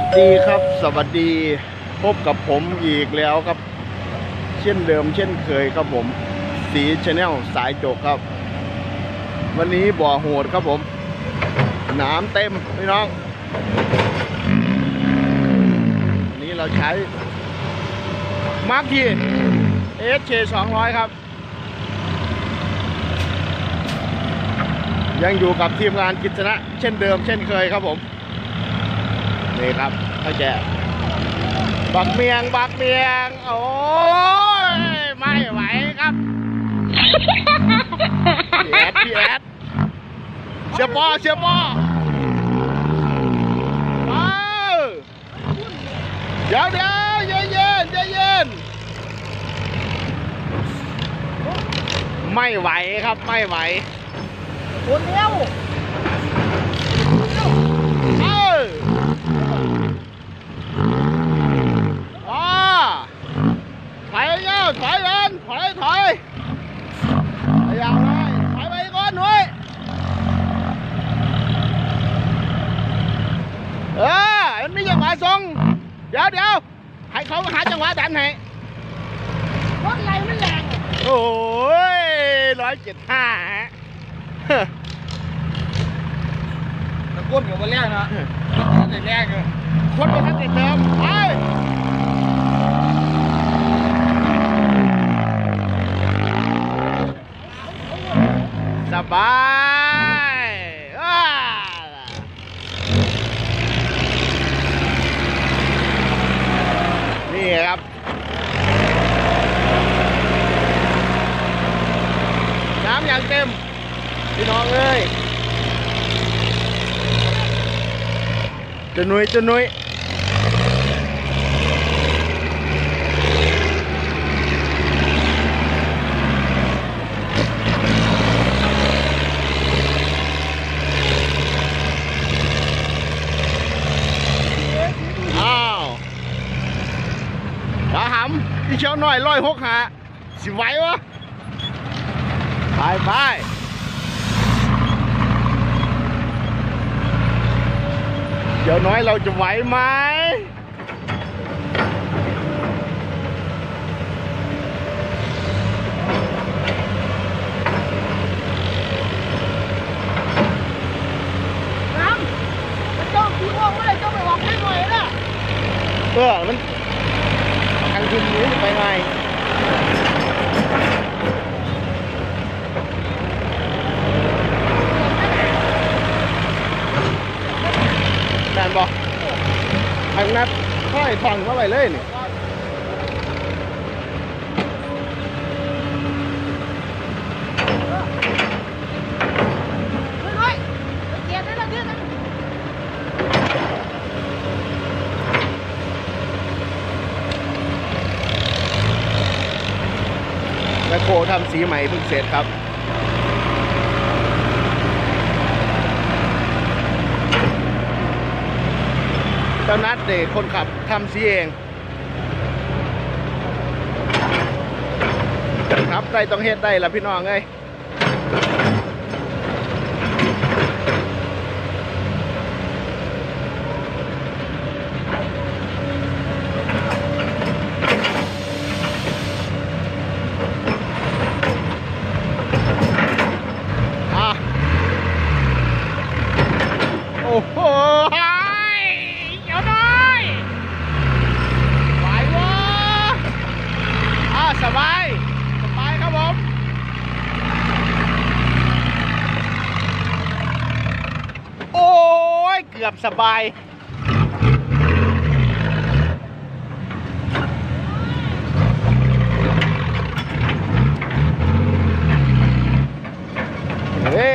วัสดีครับ สวัสดีพบกับผมอีกแล้วครับ เช่นเดิม เช่นเคยครับผม สีชาแนลสายโจกครับ วันนี้บ่อโหดครับผมน้ำเต็มพี่น้องวันนี้เราใช้มาร์คีเอสเคสองร้อยครับ ยังอยู่กับทีมงานกิจนะ เช่นเดิม เช่นเคยครับผม นี่ครับพ่อแกบักเมียงบักเมียง โอ้ยไม่ไหวครับพี่แอดพี่แอดเสียปอเสียปอว้าวเดี๋ยวเดี๋ยวเย็นเย็นใจเย็นไม่ไหวครับไม่ไหวคนเดียว เอออ๋อถอยเงี้ยถอยเดินถอยถอยพยายามเลยถอยไปก่อนหน่อยเออมันมีจังหวะทรงเดี๋ยวเดี๋ยวให้ เขาหาจังหวะดันให้รถไหลไม่แรงโอ้ยร้อยเจ็ดห้าฮะตะก้นอยู่บนแรกนะแต่แรกเลยคนประทัดติดเดิมไปสบายว้านี่ครับ น้ำอย่างเต็ม พี่น้องเอ้ยจะหนุยจะหนุยอ้าวปลาหำพี่เชียวหน่อยร้อยหกหาสิไหววะ ไปไปเดี๋ยวน้อยเราจะไหวไหม น้ำเจ้าพี่ว่างไม่ได้เจ้าไปออกให้หน่อยนะ เออมันทางคืนนี้จะไปไงแมนบอก ทางนัดค่อยฟังเข้าไปเลยนี่เฮ้ยไปเกียร์ได้ละเดือนะแมคโครทำสีใหม่เพิ่งเสร็จครับ เจ้านัดเด็กคนขับทำสีเองครับได้ต้องเฮ็ดได้ละพี่น้องเอ้ยอะโอ้โหเดี๋ยวหน่อยไหววะอะสบาย สบายครับผม โอ้ ยเกือบสบาย เฮ้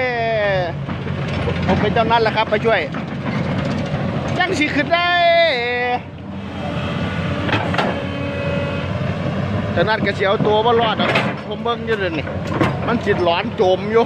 ผมเป็นเจ้านั้นแหละครับมาช่วย ยังสิขึ้นได้เจ้านั้นก็เสียวตัวว่ารอดอะผมเบิ่งอยู่เลยนี่ มันจิตหลอนโจมอยู่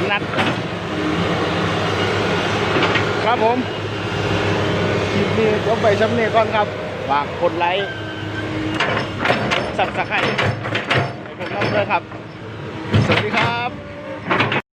มนัด ครับผมคลิปนี้ก็ไปสำเนียก่อนครับฝากกดไลค์สับสไครต์ให้ผมน้องด้วยครับ สวัสดีครับ